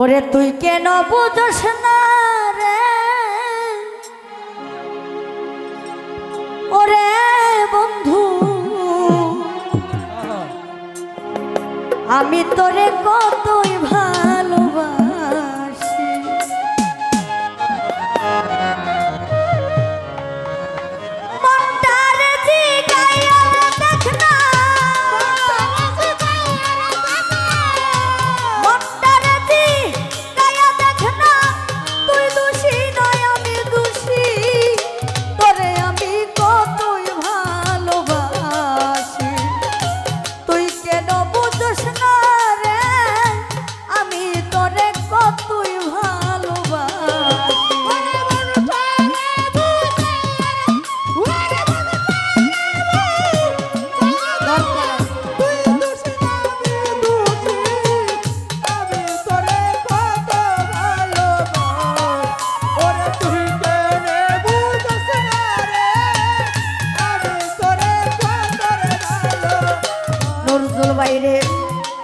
ওরে তুই কেন বুঝস না রে? ওরে বন্ধু আমি তোরে কতই ভালোবাসি।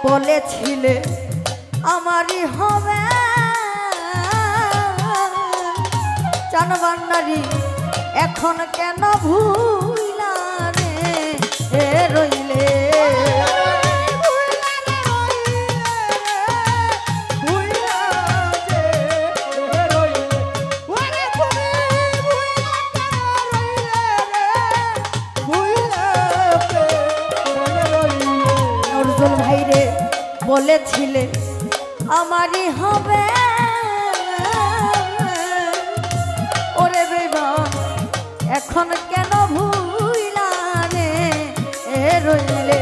বলেছিলে আমারই হবে। চানবান্নারি এখন কেন ভুইলা বলেছিলে আমারই হবে। ওরে বেবা এখন কেন এ রইলে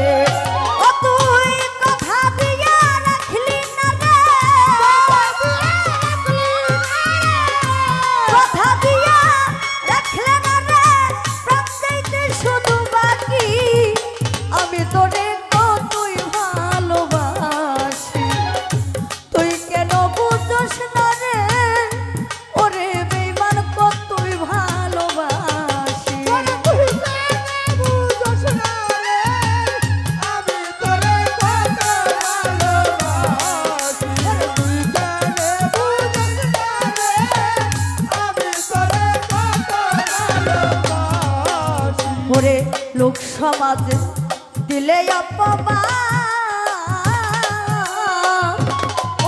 লোক সমাজে দিলে অপমান।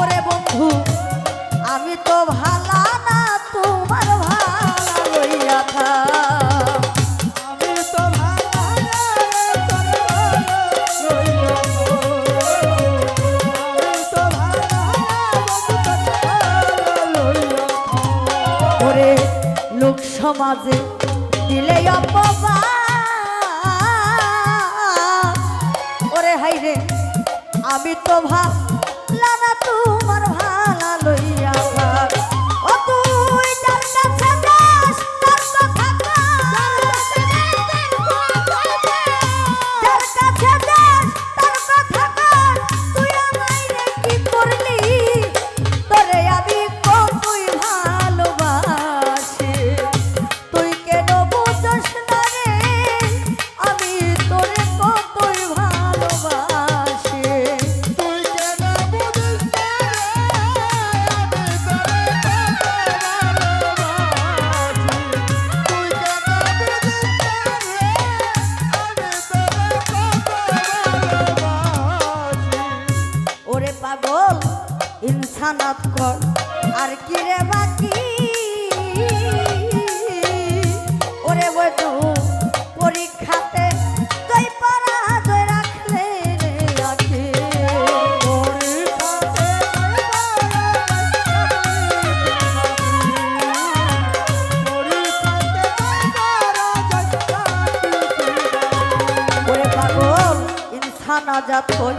ওরে বন্ধু, আমি তো ভালা না, তোমার ভালা লইয়া ওরে লোক সমাজে দিলে অপমান। আমি তো ভালা ইনসানাত কর। আর কি রে বাকি? ওরে বধু পরীক্ষাতে তুই পরাজয় রাখলে রে আখি ওরে পাগল, ইনসান আজাদ কই